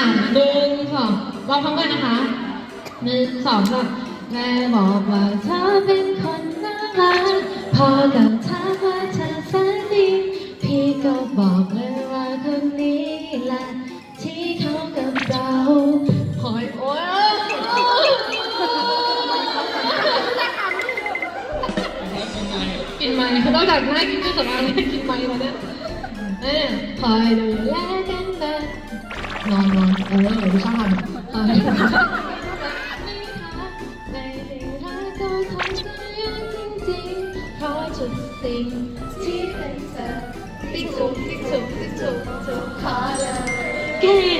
อะหนึ่งสองรองพร้อมกันนะคะหนึ่งสองสามแม่บอกว่าเธอเป็นคนน่ารักพอกับถามว่าเธอแสนดีพี่ก็บอกเลยว่าคนนี้แหละที่เขากับเราคอยโอ๊ยกินไม้นอกจากหน้ากินเครื่องสำอางกินไม้แล้วเนี่ยเออคอยดูแลกันนะ นอนนอนเออเดี๋ยวดูช่างทำเออไม่ได้รักก็คงจะยากจริงๆเพราะทุกสิ่งที่เป็นเธอติ๊กถูกติ๊กถูกติ๊กถูกถูกขอเลยเก่ง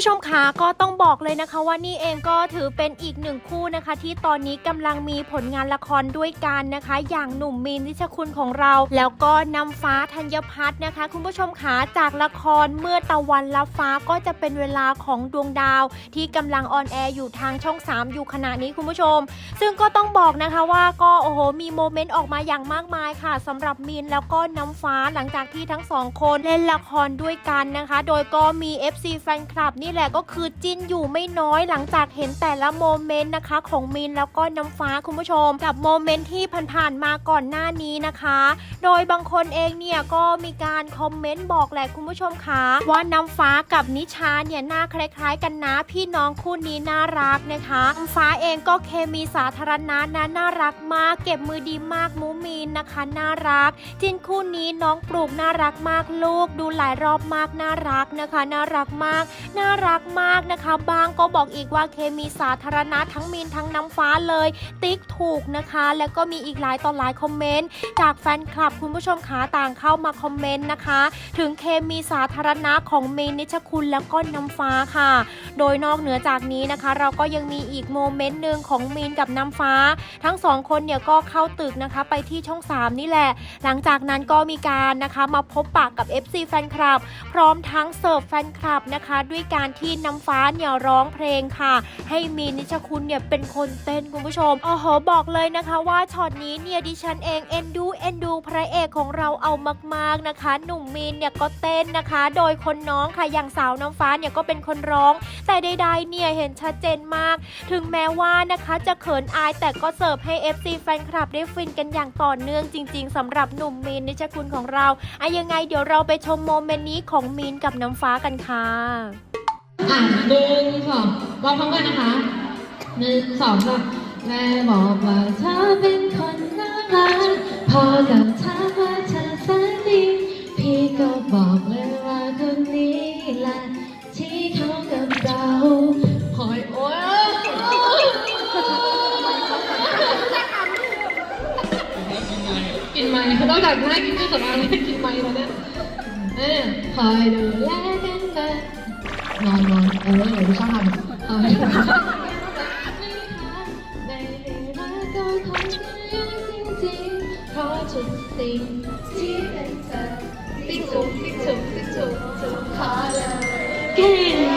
ผู้ชมคะก็ต้องบอกเลยนะคะว่านี่เองก็ถือเป็นอีกหนึ่งคู่นะคะ ที่ตอนนี้กำลังมีผลงานละครด้วยกันนะคะ อย่างหนุ่มมีนนิชคุณของเรา แล้วก็นำฟ้าธัญพัฒน์นะคะ คุณผู้ชมคะจากละครเมื่อตะวันละฟ้าก็จะเป็นเวลาของดวงดาว ที่กำลังออนแอร์อยู่ทางช่อง 3 อยู่ขณะนี้คุณผู้ชม ซึ่งก็ต้องบอกนะคะว่าก็โอ้โหมีโมเมนต์ออกมาอย่างมากมายค่ะสำหรับมีนแล้วก็น้ำฟ้าหลังจากที่ทั้งสองคนเล่นละครด้วยกันนะคะ โดยก็มี FC แฟนคลับนี่ี่แหละก็คือจิ้นอยู่ไม่น้อยหลังจากเห็นแต่ละโมเมนต์นะคะ ของมีนแล้วก็น้ำฟ้าคุณผู้ชม กับโมเมนต์ที่ผ่านๆมาก่อนหน้านี้นะคะ โดยบางคนเองเนี่ยก็มีการคอมเมนต์บอกแหละคุณผู้ชมคะว่าน้ำฟ้ากับนิชาเนี่ยหน้าคล้ายๆ กันนะพี่น้องคู่นี้น่ารักนะคะน้ำฟ้าเองก็เคมีสาธารณะนะน่ารักมากเก็บมือดีมากมูมีนนะคะน่ารักจินคู่นี้น้องปลูกน่ารักมากลูก ดูหลายรอบมากน่ารักนะคะ น่ารักมากน่ารักมากนะคะ บางก็บอกอีกว่าเคมีสาธารณะทั้งมีนทั้งน้ำฟ้าเลย ติ๊กถูกนะคะ แล้วก็มีอีกหลายต่อหลายคอมเมนต์จากแฟนคลับคุณผู้ชมขาต่างเข้ามาคอมเมนต์นะคะ ถึงเคมีสาธารณะของมีนนิชคุณแล้วก็น้ำฟ้าค่ะ โดยนอกเหนือจากนี้นะคะ เราก็ยังมีอีกโมเมนต์หนึ่งของมีนกับน้ำฟ้า ทั้งสองคนเนี่ยก็เข้าตึกนะคะไปที่ช่อง 3 นี่แหละ หลังจากนั้นก็มีการนะคะมาพบปากกับ FC แฟนคลับ พร้อมทั้งเสิร์ฟแฟนคลับนะคะ ด้วยกันการที่น้ำฟ้าเนี่ยร้องเพลงค่ะ ให้มีนนิชคุณเนี่ยเป็นคนเต้นคุณผู้ชมโอ้โหบอกเลยนะคะว่าช็อตนี้เนี่ยดิฉันเองเอ็นดูเอ็นดูพระเอกของเราเอามากๆนะคะ หนุ่มมีนเนี่ยก็เต้นนะคะ โดยคนน้องค่ะอย่างสาวน้ำฟ้าเนี่ยก็เป็นคนร้อง แต่ใดๆเนี่ยเห็นชัดเจนมาก ถึงแม้ว่านะคะจะเขินอายแต่ก็เสิร์ฟให้ FC แฟนคลับได้ฟินกันอย่างต่อเนื่องจริง ๆสำหรับหนุ่มมีนนิชคุณของเราอะยังไงเดี๋ยวเราไปชมโมเมนต์นี้ของมีนกับน้ำฟ้ากันค่ะ อะหนึ่งสองร้องพร้อมกันนะคะหนึ่งสองสามแม่บอกว่าเธอเป็นคนน่ารักพอกับถามว่าเธอแสนดีพี่ก็บอกเลยว่าคนนี้แหละที่เขากับเราคอยโอ๊ยกินไม้นอกจากหน้ากินเครื่องสำอางกินไม้แล้วเนี่ยเออคอยดูแลกัน นอนนอนเออเดี๋ยวดูช่างทำเออไม่ได้รักก็คงจะยางๆเพราะทุกสิ่งที่เป็นเธอติ๊กถูกติ๊กถูกติ๊กถูกถูกขอเลยเก่ง